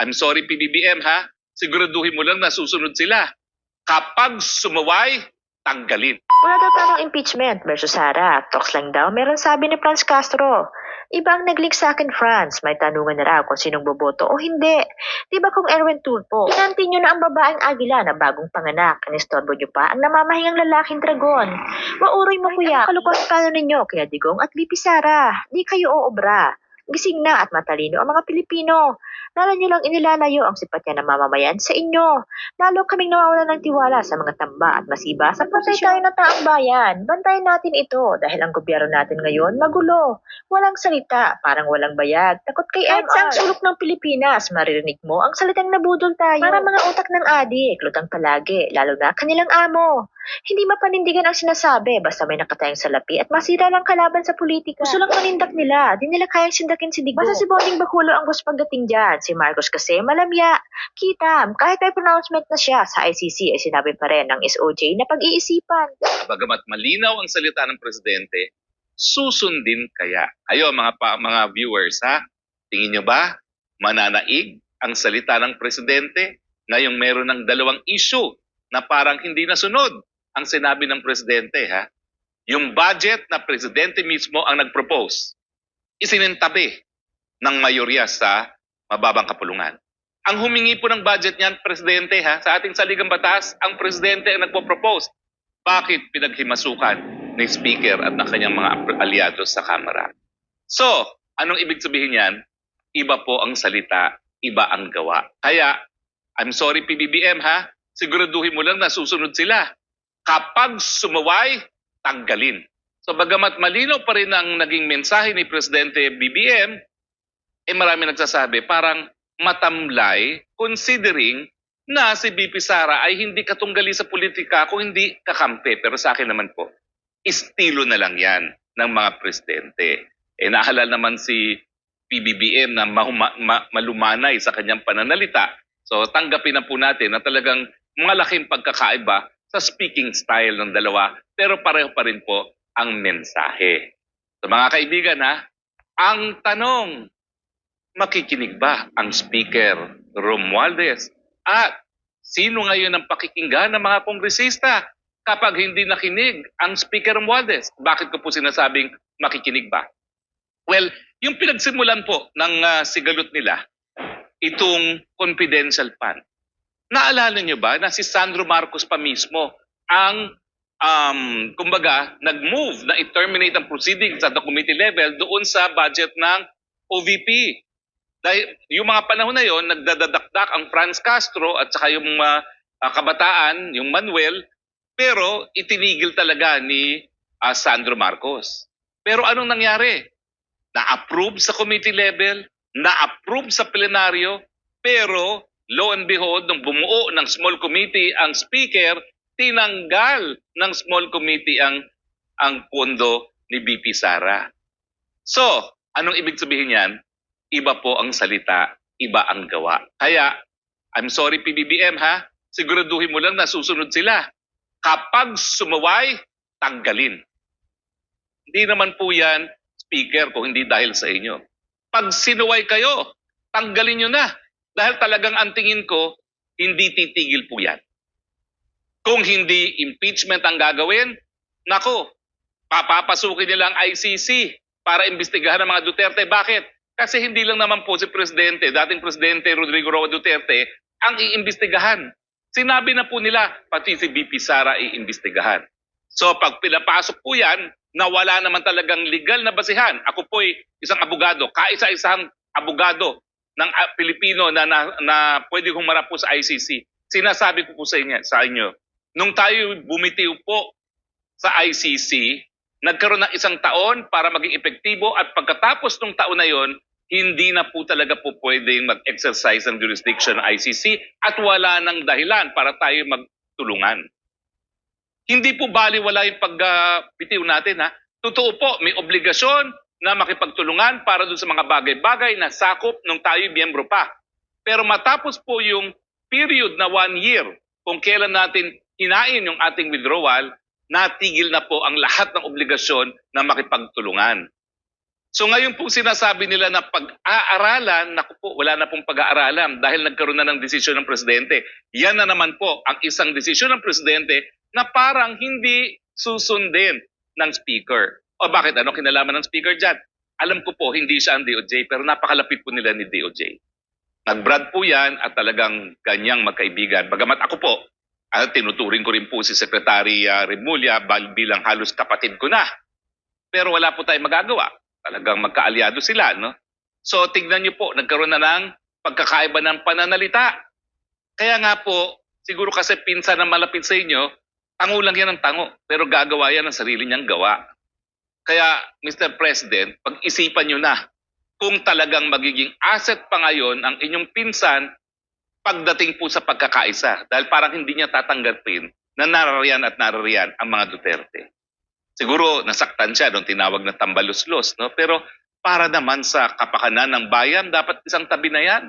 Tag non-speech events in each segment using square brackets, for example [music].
I'm sorry PBBM ha, siguraduhin mo lang na susunod sila. Kapag sumaway, tanggalin. Wala daw planong impeachment versus Sara. Talks lang daw, meron sabi ni Franz Castro. Iba ang nag-link sa akin, Franz. May tanungan na raw kung sinong boboto o hindi. Di ba kung Erwin Tulpo, inantin nyo na ang babaeng agila na bagong panganak. Anistorbo nyo pa ang namamahingang lalaking dragon. Mauroy mo kuya, kalukos plano ninyo, kaya digong at lipi Sara. Di kayo oobra. Gising na at matalino ang mga Pilipino. Lalo nyo lang inilalayo ang simpatya ng mamamayan sa inyo. Lalo kaming nawawala ng tiwala sa mga tamba at masiba sa Bantay tayo na taang bayan. Bantayan natin ito dahil ang gobyerno natin ngayon magulo. Walang salita, parang walang bayag. Takot kay Kahit MR. saan sulok ng Pilipinas, maririnig mo ang salitang nabudol tayo. Para mga utak ng adik, lutang palagi, lalo na kanilang amo. Hindi mapanindigan ang sinasabi basta may nakatayang salapi at masira lang kalaban sa politika. Gusto lang manindak nila, di nila kayang sindakin si Digo. Basta si Boning Bakulo ang gusto pagdating dyan. Si Marcos kasi malamya. Kita, kahit may pronouncement na siya sa ICC ay sinabi pa rin ng SOJ na pag-iisipan. Bagamat malinaw ang salita ng presidente, susundin kaya. Ayo mga pa, mga viewers ha, tingin nyo ba mananaig ang salita ng presidente ngayong meron ng dalawang issue na parang hindi nasunod ang sinabi ng presidente ha? Yung budget na presidente mismo ang nag-propose, isinintabi ng mayorya sa mababang kapulungan. Ang humingi po ng budget niyan, presidente ha, sa ating saligang batas, ang presidente ang nagpo-propose. Bakit pinaghimasukan ni Speaker at ng kanyang mga aliados sa Kamara? So, anong ibig sabihin yan? Iba po ang salita, iba ang gawa. Kaya, I'm sorry PBBM ha, siguraduhin mo lang na susunod sila. Kapag sumaway, tanggalin. So bagamat malinaw pa rin ang naging mensahe ni Presidente BBM, eh marami nagsasabi parang matamlay considering na si BP Sara ay hindi katunggali sa politika kung hindi kakampi. Pero sa akin naman po, estilo na lang yan ng mga presidente. Eh nahalal naman si PBBM na mahuma, ma, malumanay sa kanyang pananalita. So tanggapin na po natin na talagang malaking pagkakaiba sa speaking style ng dalawa pero pareho pa rin po ang mensahe. So mga kaibigan ha, ang tanong, makikinig ba ang Speaker Romualdez at sino ngayon ang pakikinggan ng mga kongresista kapag hindi nakinig ang Speaker Romualdez? Bakit ko po sinasabing makikinig ba? Well, yung pinagsimulan po ng ah, sigalot nila, itong confidential fund. Naalala nyo ba na si Sandro Marcos pa mismo ang um, kumbaga, nag-move na i-terminate ang proceedings at the committee level doon sa budget ng OVP. Dahil yung mga panahon na yon nagdadadakdak ang Franz Castro at saka yung mga ah, kabataan, yung Manuel, pero itinigil talaga ni ah, Sandro Marcos. Pero anong nangyari? Na-approve sa committee level, na-approve sa plenaryo, pero lo and behold, nung bumuo ng small committee ang speaker, tinanggal ng small committee ang ang pondo ni BP Sara. So, anong ibig sabihin yan? Iba po ang salita, iba ang gawa. Kaya, I'm sorry PBBM ha, siguraduhin mo lang na susunod sila. Kapag sumaway, tanggalin. Hindi naman po yan, speaker, kung hindi dahil sa inyo. Pag sinuway kayo, tanggalin nyo na. Dahil talagang ang tingin ko, hindi titigil po yan. Kung hindi impeachment ang gagawin, nako, papapasukin nila ang ICC para imbestigahan ang mga Duterte. Bakit? Kasi hindi lang naman po si Presidente, dating Presidente Rodrigo Roa Duterte, ang iimbestigahan. Sinabi na po nila, pati si BP Sara iimbestigahan. So pag pinapasok po yan, na wala naman talagang legal na basihan. Ako po'y isang abogado, kaisa-isang abogado ng ah, Pilipino na, na, na pwede humarap po sa ICC. Sinasabi ko po sa inyo, sa inyo nung tayo bumitiw po sa ICC, nagkaroon ng isang taon para maging epektibo at pagkatapos ng taon na yon, hindi na po talaga po pwedeng mag-exercise ng jurisdiction ng ICC at wala nang dahilan para tayo magtulungan. Hindi po baliwala yung pagbitiw natin ha. Totoo po, may obligasyon na makipagtulungan para dun sa mga bagay-bagay na sakop nung tayo miyembro pa. Pero matapos po yung period na one year, kung kailan natin hinain yung ating withdrawal, natigil na po ang lahat ng obligasyon na makipagtulungan. So ngayon po sinasabi nila na pag-aaralan, naku po, wala na pong pag-aaralan dahil nagkaroon na ng desisyon ng presidente. Yan na naman po ang isang desisyon ng presidente na parang hindi susundin ng speaker. O bakit? Ano kinalaman ng speaker dyan? Alam ko po, hindi siya ang DOJ, pero napakalapit po nila ni DOJ. Nagbrad po yan at talagang ganyang magkaibigan. Bagamat ako po, ah, tinuturing ko rin po si Secretary uh, Remulla bilang halos kapatid ko na. Pero wala po tayong magagawa. Talagang magkaalyado sila, no? So tignan niyo po, nagkaroon na ng pagkakaiba ng pananalita. Kaya nga po, siguro kasi pinsan na malapit sa inyo, tango lang yan ng tango, pero gagawa yan ng sarili niyang gawa. Kaya, Mr. President, pag-isipan niyo na kung talagang magiging asset pa ngayon ang inyong pinsan pagdating po sa pagkakaisa. Dahil parang hindi niya tatanggapin na narariyan at narariyan ang mga Duterte. Siguro nasaktan siya nung tinawag na tambaluslos, no? Pero para naman sa kapakanan ng bayan, dapat isang tabi na yan.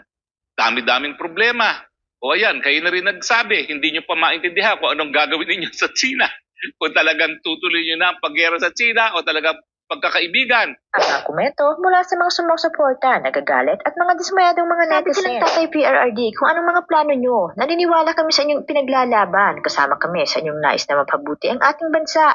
Dami-daming problema. O ayan, kayo na rin nagsabi, hindi nyo pa maintindihan kung anong gagawin ninyo [laughs] sa China. Kung talagang tutuloy nyo na ang paggera sa China o talagang pagkakaibigan. Ang mga komento mula sa mga sumusuporta, nagagalit at mga dismayadong mga Sabi ko netizen. lang, Tatay PRRD, kung anong mga plano nyo, naniniwala kami sa inyong pinaglalaban, kasama kami sa inyong nais na mapabuti ang ating bansa.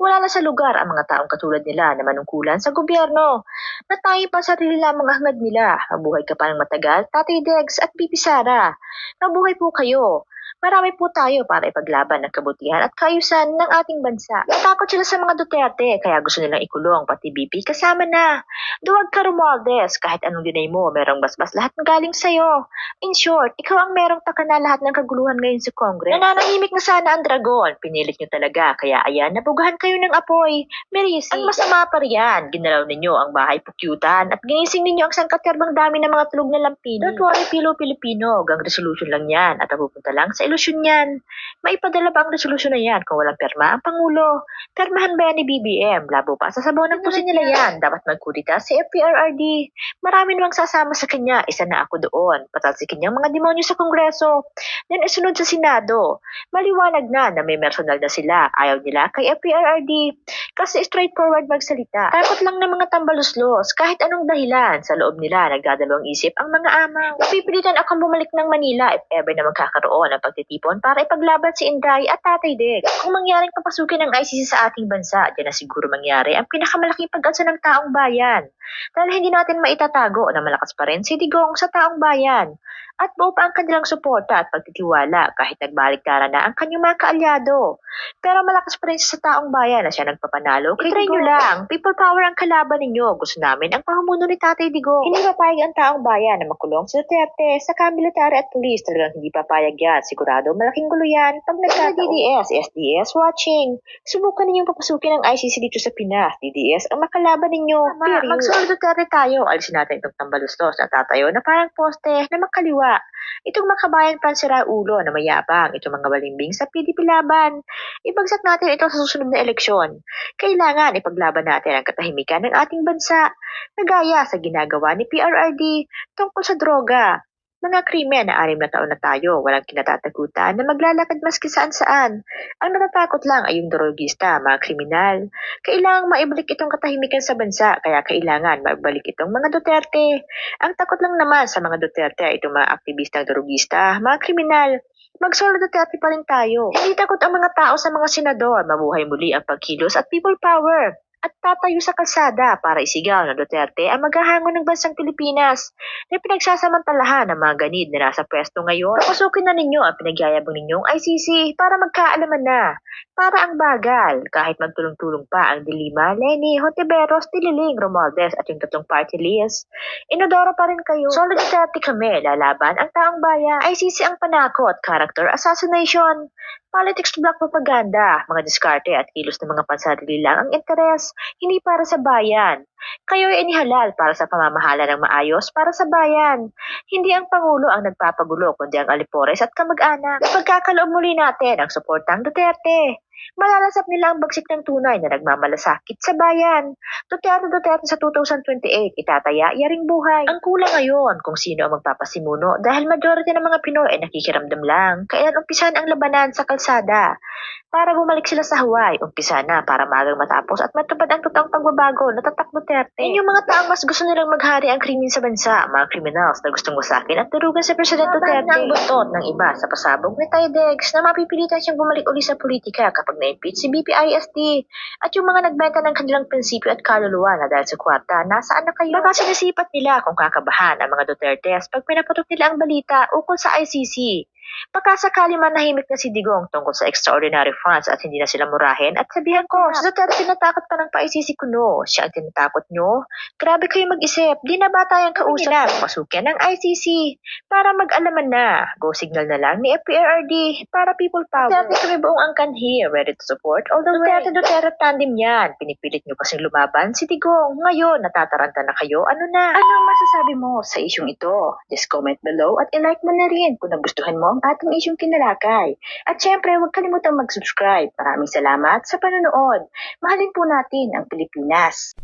Wala na sa lugar ang mga taong katulad nila na manungkulan sa gobyerno. Natayo pa sa sarili lamang hangad nila. Mabuhay ka pa ng matagal, Tatay Degs at Pipi Sara. Mabuhay po kayo. Marami po tayo para ipaglaban ang kabutihan at kaayusan ng ating bansa. Natakot sila sa mga Duterte, kaya gusto nilang ikulong pati BP kasama na. Duwag ka Romualdez, kahit anong dinay mo, merong basbas lahat ng galing sa'yo. In short, ikaw ang merong takana lahat ng kaguluhan ngayon sa Congress. Nananahimik na sana ang dragon, pinilit nyo talaga, kaya ayan, nabugahan kayo ng apoy. Merisi, ang masama pa riyan, ginalaw ninyo ang bahay pukyutan at ginising ninyo ang sangkaterbang dami ng mga tulog na lampini. Don't worry, Pilo Pilipino, gang resolution lang yan at napupunta lang sa ilusyon yan. Maipadala ba ang resolusyon na yan kung walang perma ang Pangulo? Permahan ba yan ni BBM? Labo pa. Sasabaw ng pusin nila yan. Dapat magkudita si FPRRD. Marami namang sasama sa kanya. Isa na ako doon. Patalsikin niyang mga demonyo sa Kongreso. Then isunod sa Senado. Maliwanag na na may personal na sila. Ayaw nila kay FPRRD. Kasi straightforward magsalita. Takot lang ng mga tambaluslos. Kahit anong dahilan. Sa loob nila, nagdadalawang isip ang mga amaw. Napipilitan akong bumalik ng Manila if ever na magkakaroon ng pagtitipon para ipaglaban si Inday at Tatay Dick. Kung mangyaring papasukin ng ICC sa ating bansa, diyan na siguro mangyari ang pinakamalaking pag-asa ng taong bayan. Dahil hindi natin maitatago na malakas pa rin si Digong sa taong bayan. At buo pa ang kanilang suporta at pagtitiwala kahit nagbaliktaran na ang kanyang mga kaalyado. Pero malakas pa rin sa taong bayan na siya nagpapanalo. Kay Try nyo lang, people power ang kalaban ninyo. Gusto namin ang pamumuno ni Tatay Digong. Hindi papayag ang taong bayan na makulong si Duterte sa military at police. Talagang hindi papayag yan. Sigurado malaking gulo yan pag nagkataon. DDS, SDS watching. Subukan ninyong papasukin ang ICC dito sa Pinas. DDS ang makalaban ninyo. Tama, Magsunod Duterte tayo. Alisin natin itong tambalustos na tatayo na parang poste na makaliwa. Itong makabayan pansira ulo na mayabang. Itong mga balimbing sa PDP laban. Ibagsak natin ito sa susunod na eleksyon. Kailangan ipaglaban natin ang katahimikan ng ating bansa. Nagaya sa ginagawa ni PRRD tungkol sa droga. Mga krimen na anim na taon na tayo, walang kinatatakutan na maglalakad maski saan saan. Ang natatakot lang ay yung drogista, mga kriminal. Kailangang maibalik itong katahimikan sa bansa, kaya kailangan maibalik itong mga Duterte. Ang takot lang naman sa mga Duterte ay itong mga aktivistang drogista, mga kriminal. Mag-solo Duterte pa rin tayo. Hindi takot ang mga tao sa mga senador. Mabuhay muli ang pagkilos at people power. At tatayo sa kalsada para isigaw na Duterte ang maghahangon ng bansang Pilipinas na pinagsasamantalahan ng mga ganid na nasa pwesto ngayon. Pasukin na ninyo ang pinagyayabang ninyong ICC para magkaalaman na. Para ang bagal, kahit magtulong-tulong pa ang Dilima, Lenny, Hontiveros, Tililing, Romualdez at yung tatlong party list, inodoro pa rin kayo. Solid Duterte kami, lalaban ang taong bayan. ICC ang panakot, character assassination, politics to black propaganda, mga diskarte at kilos ng mga pansarili lang ang interes, hindi para sa bayan. Kayo ay inihalal para sa pamamahala ng maayos para sa bayan. Hindi ang Pangulo ang nagpapagulo, kundi ang Alipores at kamag-anak. Pagkakaloob muli natin ang suportang Duterte. Malalasap nila ang bagsik ng tunay na nagmamalasakit sa bayan. Duterte Duterte sa 2028, itataya yaring buhay. Ang kulang ngayon kung sino ang magpapasimuno dahil majority ng mga Pinoy ay nakikiramdam lang. Kailan umpisan ang labanan sa kalsada? para bumalik sila sa Hawaii. Umpisa na para magang matapos at matupad ang totoong pagbabago na tatak Duterte. Yan yung mga taong mas gusto nilang maghari ang krimen sa bansa, mga criminals na gustong wasakin at turugan sa Presidente Duterte. ang butot ng iba sa pasabog ni Tydex na mapipilitan siyang bumalik uli sa politika kapag na-impeach si BPISD at yung mga nagbenta ng kanilang prinsipyo at kaluluwa na dahil sa kwarta, nasaan na kayo? Baka sinisipat nila kung kakabahan ang mga Duterte pag pinaputok nila ang balita ukol sa ICC. Baka sakali man nahimik na si Digong tungkol sa extraordinary funds at hindi na sila murahin at sabihan ko, si Duterte tinatakot pa ng pa-ICC kuno. Siya ang tinatakot nyo? Grabe kayo mag-isip. Di na ba tayong kausap nila pasukin ng ICC para mag-alaman na. Go signal na lang ni FPRRD para people power. Duterte kami buong angkan here, ready to support all the Duterte, Duterte tandem yan. Pinipilit nyo kasing lumaban si Digong. Ngayon, natataranta na kayo. Ano na? Anong masasabi mo sa isyong ito? Just comment below at ilike mo na rin kung nagustuhan mo ang atong isyong kinalakay. At syempre, huwag kalimutang mag-subscribe. Maraming salamat sa panonood. Mahalin po natin ang Pilipinas.